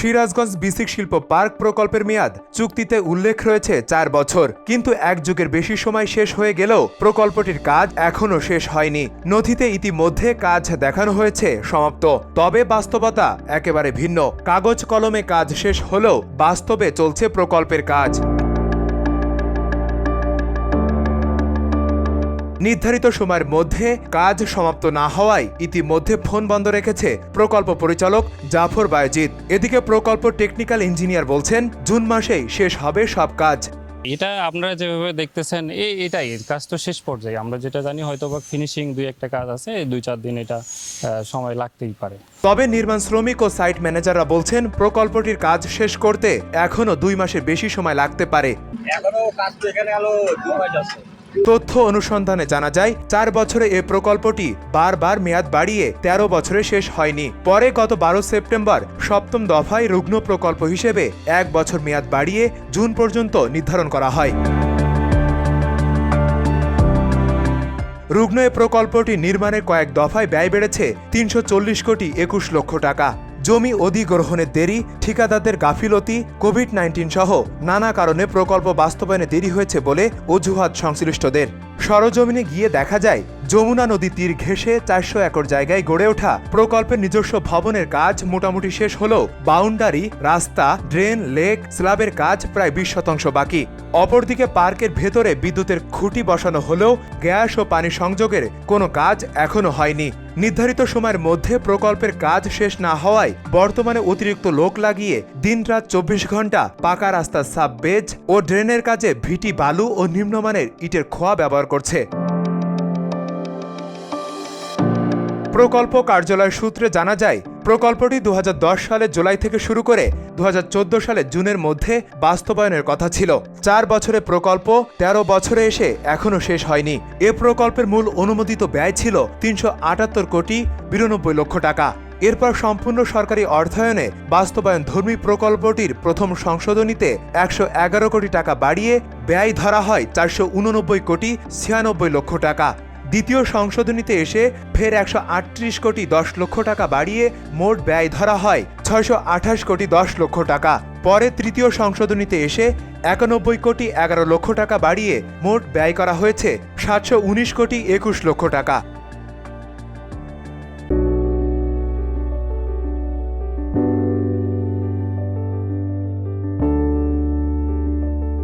সিরাজগঞ্জ বিসিক শিল্প পার্ক প্রকল্পের মেয়াদ চুক্তিতে উল্লেখ রয়েছে চার বছর। কিন্তু এক যুগের বেশি সময় শেষ হয়ে গেলেও প্রকল্পটির কাজ এখনও শেষ হয়নি। নথিতে ইতিমধ্যে কাজ দেখানো হয়েছে, সমাপ্ত। তবে বাস্তবতা একেবারে ভিন্ন। কাগজ কলমে কাজ শেষ হলেও বাস্তবে চলছে প্রকল্পের কাজ। নির্ধারিত সময়ের মধ্যে কাজ সমাপ্ত না হওয়ায় ইতিমধ্যে ফোন বন্ধ রেখেছে প্রকল্প পরিচালক জাফর বায়জিৎ এদিকে প্রকল্প টেকনিক্যাল ইঞ্জিনিয়ার বলছেন জুন মাসেই শেষ হবে সব কাজ। এটা আপনারা যেভাবে দেখতেছেন এই এটাই কাজ তো শেষ পর্যায়ে। আমরা যেটা জানি হয়তো বা ফিনিশিং দুই একটা কাজ আছে দুই চার দিন এটা সময় লাগতেই পারে। তবে নির্মাণ শ্রমিক ও সাইট ম্যানেজাররা বলছেন প্রকল্পটির কাজ শেষ করতে এখনও দুই মাসের বেশি সময় লাগতে পারে। এখনও কাজ তো এখানে আলো দু মাস আছে তথ্য অনুসন্ধানে জানা যায়, চার বছরে এ প্রকল্পটি বারবার মেয়াদ বাড়িয়ে ১৩ বছরে শেষ হয়নি। পরে গত বারো সেপ্টেম্বর সপ্তম দফায় রুগ্ন প্রকল্প হিসেবে এক বছর মেয়াদ বাড়িয়ে জুন পর্যন্ত নির্ধারণ করা হয়। রুগ্ন এ প্রকল্পটি নির্মাণের কয়েক দফায় ব্যয় বেড়েছে তিনশো চল্লিশ কোটি একুশ লক্ষ টাকা। জমি অধিগ্রহণের দেরি, ঠিকাদারদের গাফিলতি কোভিড নাইন্টিন সহ নানা কারণে প্রকল্প বাস্তবায়নে দেরি হয়েছে বলে অজুহাত সংশ্লিষ্টদের। সরজমিনে গিয়ে দেখা যায় যমুনা নদী তীর ঘেঁষে চারশো একর জায়গায় গড়ে ওঠা। প্রকল্পের নিজস্ব ভবনের কাজ মোটামুটি শেষ হলেও বাউন্ডারি, রাস্তা, ড্রেন, লেক, স্ল্যাবের কাজ প্রায় বিশ শতাংশ বাকি। অপরদিকে পার্কের ভেতরে বিদ্যুতের খুঁটি বসানো হলেও গ্যাস ও পানি সংযোগের কোনো কাজ এখনও হয়নি। নির্ধারিত সময়ের মধ্যে প্রকল্পের কাজ শেষ না হওয়ায় বর্তমানে অতিরিক্ত লোক লাগিয়ে দিনরাত চব্বিশ ঘণ্টা পাকা রাস্তার সাব বেজ ও ড্রেনের কাজে ভিটি বালু ও নিম্নমানের ইটের খোয়া ব্যবহার করছে। প্রকল্প কার্যালয় সূত্রে জানা যায়, প্রকল্পটি দু হাজার দশ সালে জুলাই থেকে শুরু করে দুহাজার চোদ্দ সালে জুনের মধ্যে বাস্তবায়নের কথা ছিল। চার বছরে প্রকল্প ১৩ বছরে এসে এখনও শেষ হয়নি। এ প্রকল্পের মূল অনুমোদিত ব্যয় ছিল তিনশো আটাত্তর কোটি বিরানব্বই লক্ষ টাকা। এরপর সম্পূর্ণ সরকারি অর্থায়নে বাস্তবায়ন ধর্মী প্রকল্পটির প্রথম সংশোধনীতে একশো এগারো কোটি টাকা বাড়িয়ে ব্যয় ধরা হয় চারশো উননব্বই কোটি ছিয়ানব্বই লক্ষ টাকা। দ্বিতীয় সংশোধনীতে এসে ফের একশো আটত্রিশ কোটি দশ লক্ষ টাকা বাড়িয়ে মোট ব্যয় ধরা হয় ছয়শো আঠাশ কোটি দশ লক্ষ টাকা। পরে তৃতীয় সংশোধনীতে এসে একানব্বই কোটি এগারো লক্ষ টাকা বাড়িয়ে মোট ব্যয় করা হয়েছে সাতশো উনিশ কোটি একুশ লক্ষ টাকা।